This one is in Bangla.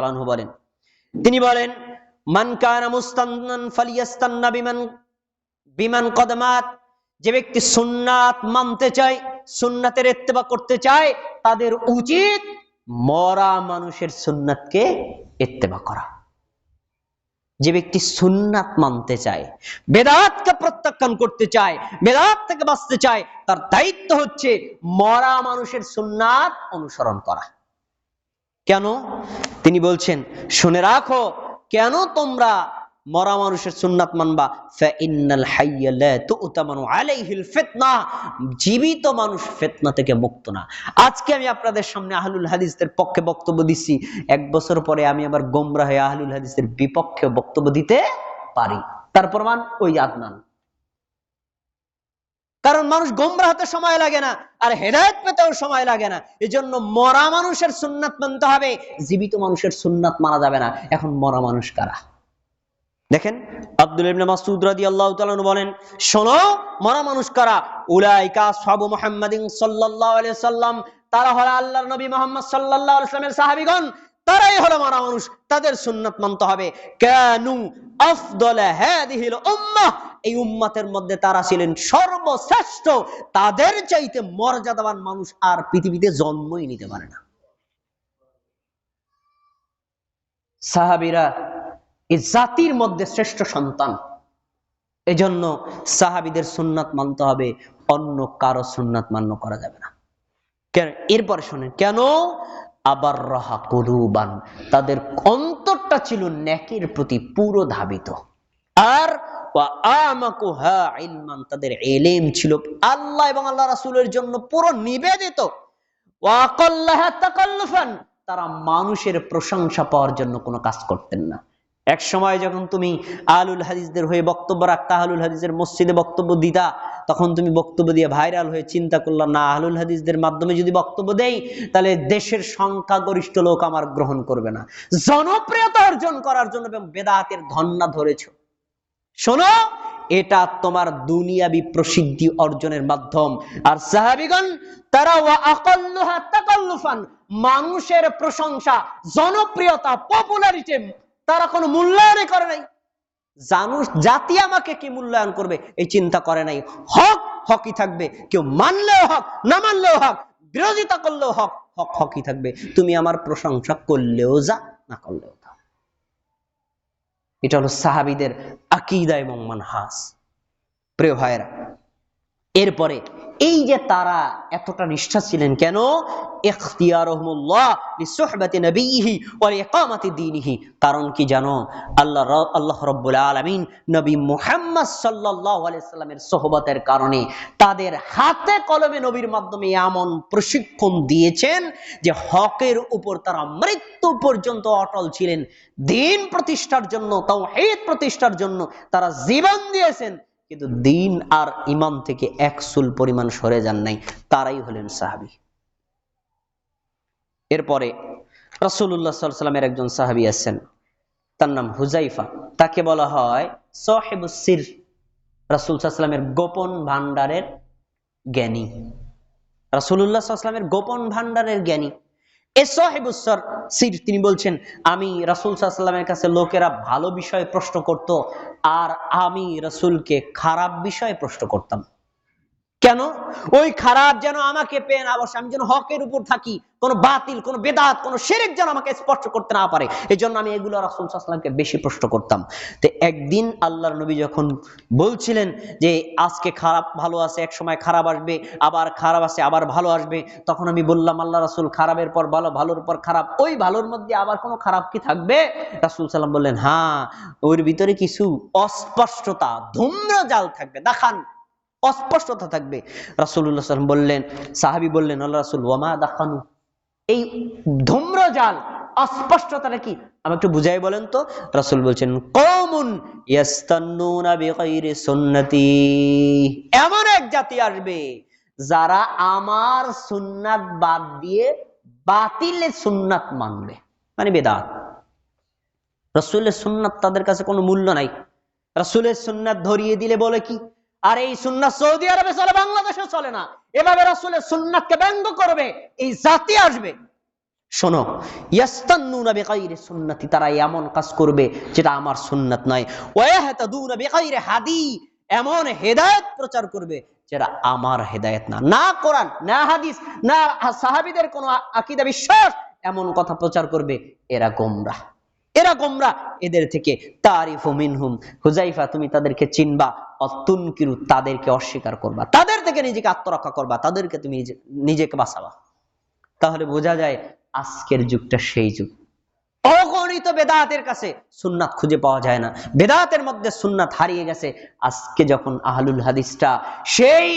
বলেন। তিনি বলেন, মান কানা বিমান বিমান কদমাত, যে ব্যক্তি সুন্নাত মানতে চায়, সুন্নাতের ইত্তেবা করতে চায়, তাদের উচিত মরা মানুষের সুন্নাতকে ইত্তেবা করা। যে ব্যক্তি সুন্নাত মানতে চায়, বেদাতকে প্রত্যাখ্যান করতে চায়, বেদাত থেকে বাঁচতে চায়, তার দায়িত্ব হচ্ছে মরা মানুষের সুন্নাত অনুসরণ করা। কেন? তিনি বলছেন, শুনে রাখো, কেন তোমরা মরা মানুষের সুন্নাত মানবা? জীবিত মানুষ ফিতনা থেকে মুক্ত না। আজকে আমি আপনাদের সামনে আহলুল হাদিসদের পক্ষে বক্তব্য দিচ্ছি। এক বছর পরে আমি আবার গোমরা হয়ে আহলুল হাদিসের বিপক্ষে বক্তব্য দিতে পারি। তার প্রমাণ ওই আদনান। কারণ মানুষ গোমরা হতে সময় লাগে না, আর হেদায়ত পেতেও সময় লাগে না। এজন্য মরা মানুষের সুন্নাত মানতে হবে, জীবিত মানুষের সুন্নাত মানা যাবে না। এখন মরা মানুষ কারা? দেখেন, আব্দুল ইবনে মাসউদ রাদিয়াল্লাহু তাআলা বলেন, শোনো, মরা মানুষ কারা? উলাইকা সাহাবু মুহাম্মাদিন সাল্লাল্লাহু আলাইহি সাল্লাম তারা হলো আল্লাহর নবী মুহাম্মদ সাল্লাল্লাহু আলাইহি সাল্লামের সাহাবীগণ। তারাই হলো মরা মানুষ, তাদের সুন্নাত মানতে হবে। কানু এই উম্মাতের মধ্যে তারা ছিলেন সর্বশ্রেষ্ঠ। তাদের চাইতে মর্যাদাবান মানুষ আর পৃথিবীতে জন্মই নিতে পারে না। সাহাবীরা এই জাতির মধ্যে শ্রেষ্ঠ সন্তান। এজন্য সাহাবিদের সুন্নাত মানতে হবে, অন্য কারও সুন্নাত মান্য করা যাবে না। কেন? এরপরে শোনেন, কেন? আবার রাহা কুলুবান, তাদের অন্তরটা ছিল ন্যাকের প্রতি পুরো ধাবিত। আর তাদের এলেম ছিল আল্লাহ এবং আল্লাহ রাসুলের জন্য পুরো নিবেদিত। তারা মানুষের প্রশংসা পাওয়ার জন্য কোনো কাজ করতেন না। এক সময় যখন তুমি আলুল হাদিসদের হয়ে বক্তব্য রাখতা, আলুল হাদিসের মসজিদে বক্তব্য দিতা, তখন তুমি বক্তব্য দিয়ে ভাইরাল হয়ে চিন্তা করলাম না আহলুল হাদিসদের মাধ্যমে যদি বক্তব্য দেই, তাহলে দেশের সংখ্যাগরিষ্ঠ লোক আমার গ্রহণ করবে না। জনপ্রিয়তা অর্জন করার জন্য এবং বেদাতের ধন্না ধরেছ। শোনো, এটা তোমার দুনিয়াবি প্রসিদ্ধি অর্জনের মাধ্যম। আর সাহাবিগণ, তারা মানুষের প্রশংসা, জনপ্রিয়তা পপুলারিটি তারা কোনো মূল্যায়নই করে নাই। জানুস জাতি আমাকে কি মূল্যায়ন করবে? এই চিন্তা করে নাই। হক হকই থাকবে। কেউ মানলেও হক, না মানলেও হক, বিরোধিতা করলেও হক হক হকই থাকবে। তুমি আমার প্রশংসা করলেও যা, না করলেও তা। এটা হলো সাহাবিদের আকিদা এবং মানহাস। প্রিয় ভাইয়েরা এরপরে, এই যে তারা এতটা নিষ্ঠা ছিলেন কেন? কারণ কি জানো? আল্লাহ আল্লাহ রাব্বুল সাল্লামের সোহবতের কারণে তাদের হাতে কলমে নবীর মাধ্যমে এমন প্রশিক্ষণ দিয়েছেন যে হকের উপর তারা মৃত্যু পর্যন্ত অটল ছিলেন। দিন প্রতিষ্ঠার জন্য তাওহীদ প্রতিষ্ঠার জন্য তারা জীবন দিয়েছেন। কিন্তু দিন আর ইমাম থেকে এক সুল পরিমাণ সরে যান নাই, তারাই হলেন সাহাবি। এরপরে আলাইহি সাল্লামের একজন সাহাবী আছেন, তার নাম হুজাইফা। তাকে বলা হয় সাহেবুস সির। রাসূল সাল্লামের গোপন ভান্ডারের জ্ঞানী। সাল্লাল্লাহু সাল্লামের গোপন ভান্ডারের জ্ঞানী। এ তিনি বলছেন, আমি রাসুল সাল্লামের কাছে লোকেরা ভালো বিষয়ে প্রশ্ন করত, আর আমি রাসুলকে খারাপ বিষয়ে প্রশ্ন করতাম। কেন ওই খারাপ যেন আমাকে পেয়ে না বসে, আমি যেন হকের উপর থাকি, কোনো বাতিল, কোনো বেদাত, কোনো সেরেক যেন আমাকে স্পর্শ করতে না পারে। এই জন্য আমি এগুলো রাসুল বেশি প্রশ্ন করতাম। তো একদিন আল্লাহর নবী যখন বলছিলেন যে, আজকে খারাপ ভালো আছে, এক সময় খারাপ আসবে, আবার খারাপ আছে, আবার ভালো আসবে, তখন আমি বললাম, আল্লাহ রাসুল, খারাপের পর ভালো, ভালোর পর খারাপ, ওই ভালোর মধ্যে আবার কোনো খারাপ কি থাকবে? রাসুল সাল্লাম বললেন হ্যাঁ ওর ভিতরে কিছু অস্পষ্টতা ধূম্র জাল থাকবে, দেখান। অস্পষ্টতা থাকবে। রাসুল্লাহ সাল্লাম বললেন, সাহাবি বললেন আল্লাহ রাসুল ওয়ামা দেখানু এই ধূম্র জাল অস্পষ্টতাটা কি? আমি একটু বুঝাই বলেন তো। রাসুল বলছেন কৌমুন সুন্নতি। এমন এক জাতি আসবে যারা আমার সুন্নাত বাদ দিয়ে বাতিলে সুন্নাত মানবে মানে বেদাত। রসুলের সুন্নাত তাদের কাছে কোনো মূল্য নাই। রসুলের সুন্নাত ধরিয়ে দিলে বলে কি? আর এই সুন্নাত সৌদি আরবে চলে বাংলাদেশে চলে না। এভাবে রসুলের সুন্নাতকে ব্যঙ্গ করবে, এই জাতি আসবে। এমন বিশ্বাস, এমন কথা প্রচার করবে এরা গোমরাহ এরা গোমরা, এদের থেকে তারিফু মিনহুম। হুজাইফা তুমি তাদেরকে চিনবা। অতুনকিরু তাদেরকে অস্বীকার করবা। তাদের থেকে নিজেকে আত্মরক্ষা করবা, তাদেরকে তুমি নিজেকে বাঁচাবা। তাহলে বোঝা যায় আজকের যুগটা সেই যুগ। অগণিত বেদাতের কাছে সুন্নাত খুঁজে পাওয়া যায় না। বেদাতের মধ্যে সুন্নাত হারিয়ে গেছে। আজকে যখন আহলুল হাদিসটা সেই